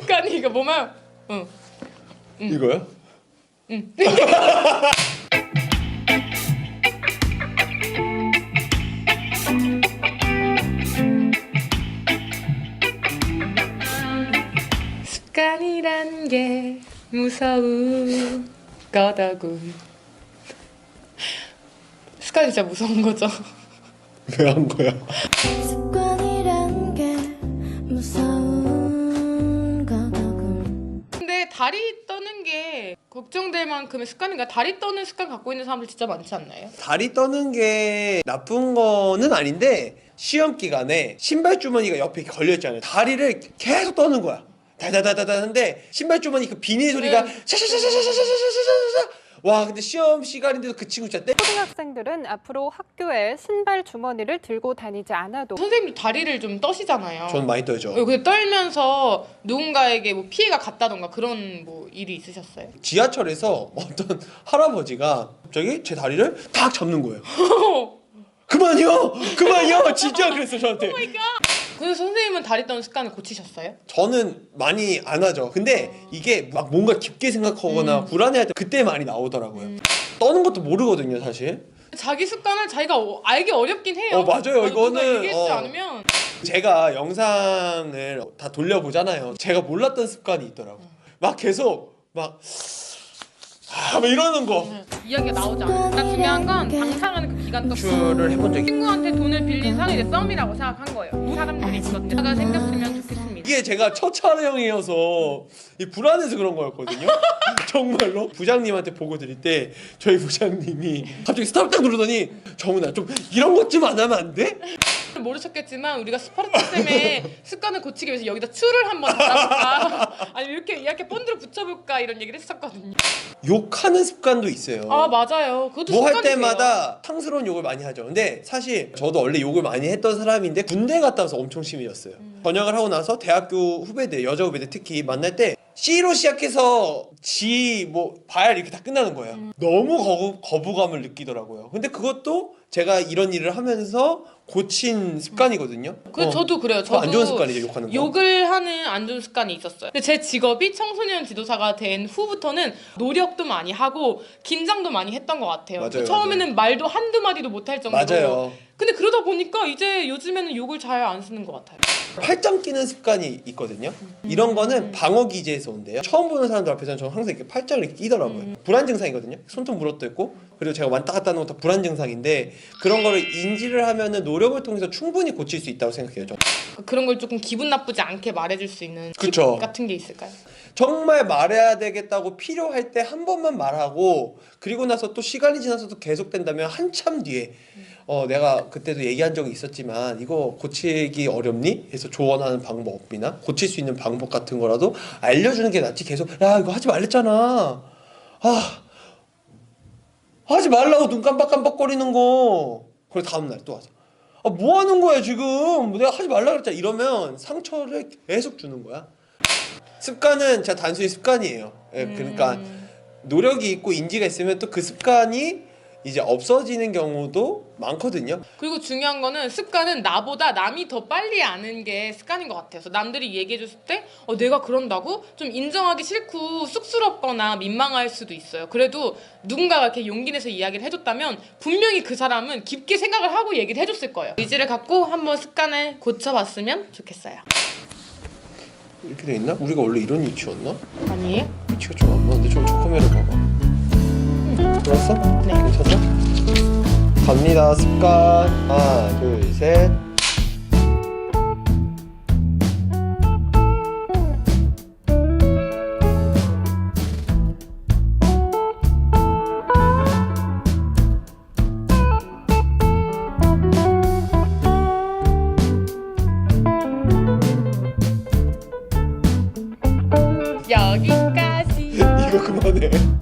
습관이 이거 보면 응. 이거요? 습관이란 게 무서운 거더군. 습관이 진짜 무서운 거죠. 왜 한 거야? 걱정될 만큼의 습관인가? 다리 떠는 습관 갖고 있는 사람들 진짜 많지 않나요? 다리 떠는 게 나쁜 거는 아닌데 시험 기간에 신발 주머니가 옆에 걸려 있잖아요. 다리를 계속 떠는 거야. 다다다다다 하는데 신발 주머니 그 비닐 소리가 네. 샤샤샤샤샤샤샤샤샤 와 근데 시험 시간인데도 그 친구 진짜 떼 초등학생들은 앞으로 학교에 신발 주머니를 들고 다니지 않아도 선생님도 다리를 좀 떠시잖아요. 저는 많이 떨죠. 어, 근데 떨면서 누군가에게 뭐 피해가 갔다던가 그런 뭐 일이 있으셨어요? 지하철에서 어떤 할아버지가 갑자기 제 다리를 탁 잡는 거예요. 그만요, 그만요. 진짜 그랬어 저한테. 그래서 선생님은 다리 떠는 습관을 고치셨어요? 저는 많이 안 하죠. 근데 이게 막 뭔가 깊게 생각하거나 음. 불안해할 때 그때 많이 나오더라고요. 떠는 것도 모르거든요, 사실. 자기 습관을 자기가 어- 알기 어렵긴 해요. 어, 맞아요. 이거는, 어. 않으면 제가 영상을 다 돌려보잖아요. 제가 몰랐던 습관이 있더라고. 막 계속 막 아, 막 이러는 거. 이야기가 나오지 않아요. 그러니까 중요한 건 방탕하는 그 기간 동안 출을 해본 적이 친구한테 돈을 빌린 상이 내 썸이라고 생각한 거예요. 사람들이 있거든요. 하가 생겼으면 좋겠습니다. 이게 제가 첫 촬영이어서 이 불안해서 그런 거였거든요. 정말로 부장님한테 보고 드릴 때 저희 부장님이 갑자기 스탑 딱 누르더니 정훈아 좀 이런 것 좀 안 하면 안 돼? 모르셨겠지만 우리가 스파르타 쌤의 습관을 고치기 위해서 여기다 추를 한번 달아볼까 아니 이렇게 이렇게 본 붙여볼까 이런 얘기를 했었거든요. 욕하는 습관도 있어요. 아 맞아요. 그것도 뭐 할 습관이세요. 때마다 탕스러운 욕을 많이 하죠. 근데 사실 저도 원래 욕을 많이 했던 사람인데 군대 갔다 와서 엄청 심해졌어요. 음. 전역을 하고 나서 대학교 후배들, 여자 후배들 특히 만날 때 C로 시작해서 G 뭐 바야 이렇게 다 끝나는 거예요. 음. 너무 거부, 거부 감을 느끼더라고요. 근데 그것도 제가 이런 일을 하면서 고친 습관이거든요. 그 어. 저도 그래요. 저도 안 좋은 습관이죠, 욕하는 거. 욕을 하는 안 좋은 습관이 있었어요. 근데 제 직업이 청소년 지도사가 된 후부터는 노력도 많이 하고 긴장도 많이 했던 것 같아요. 맞아요, 처음에는 말도 한두 마디도 못할 정도로. 맞아요. 근데 그러다 보니까 이제 요즘에는 욕을 잘 안 쓰는 것 같아요. 팔짱 끼는 습관이 있거든요. 이런 거는 방어 기제에서 온대요. 처음 보는 사람들 앞에서는 저는 항상 이렇게 팔짱을 이렇게 끼더라고요. 불안 증상이거든요. 손톱 물어도 있고 그리고 제가 왔다 갔다 하는 것도 불안 증상인데 그런 거를 인지를 하면은 노력을 통해서 충분히 고칠 수 있다고 생각해요. 저. 그런 걸 조금 기분 나쁘지 않게 말해줄 수 있는 팁 그쵸. 같은 게 있을까요? 정말 말해야 되겠다고 필요할 때 한 번만 말하고 그리고 나서 또 시간이 지나서도 계속된다면 한참 뒤에 어 내가 그때도 얘기한 적이 있었지만 이거 고치기 어렵니? 해서 조언하는 방법이나? 고칠 수 있는 방법 같은 거라도 알려주는 게 낫지. 계속 야 이거 하지 말랬잖아. 아 하지 말라고 눈 깜빡깜빡거리는 거. 그리고 다음날 또 와서 아 뭐 하는 거야 지금? 내가 하지 말라 그랬잖아. 이러면 상처를 계속 주는 거야 습관은 진짜 단순히 습관이에요. 예, 그러니까 음. 노력이 있고 인지가 있으면 또 그 습관이 이제 없어지는 경우도 많거든요. 그리고 중요한 거는 습관은 나보다 남이 더 빨리 아는 게 습관인 것 같아요. 그래서 남들이 얘기해줬을 때 어, 내가 그런다고 좀 인정하기 싫고 쑥스럽거나 민망할 수도 있어요. 그래도 누군가가 이렇게 용기 내서 이야기를 해줬다면 분명히 그 사람은 깊게 생각을 하고 얘기를 해줬을 거예요. 의지를 갖고 한번 습관을 고쳐봤으면 좋겠어요. 이렇게 돼 있나? 우리가 원래 이런 위치였나? 아니에요? 위치가 좀 안 맞는데 저, 저 카메라 봐봐. 들었어? 네. 괜찮아? 갑니다. 습관 하나, 둘, 거네.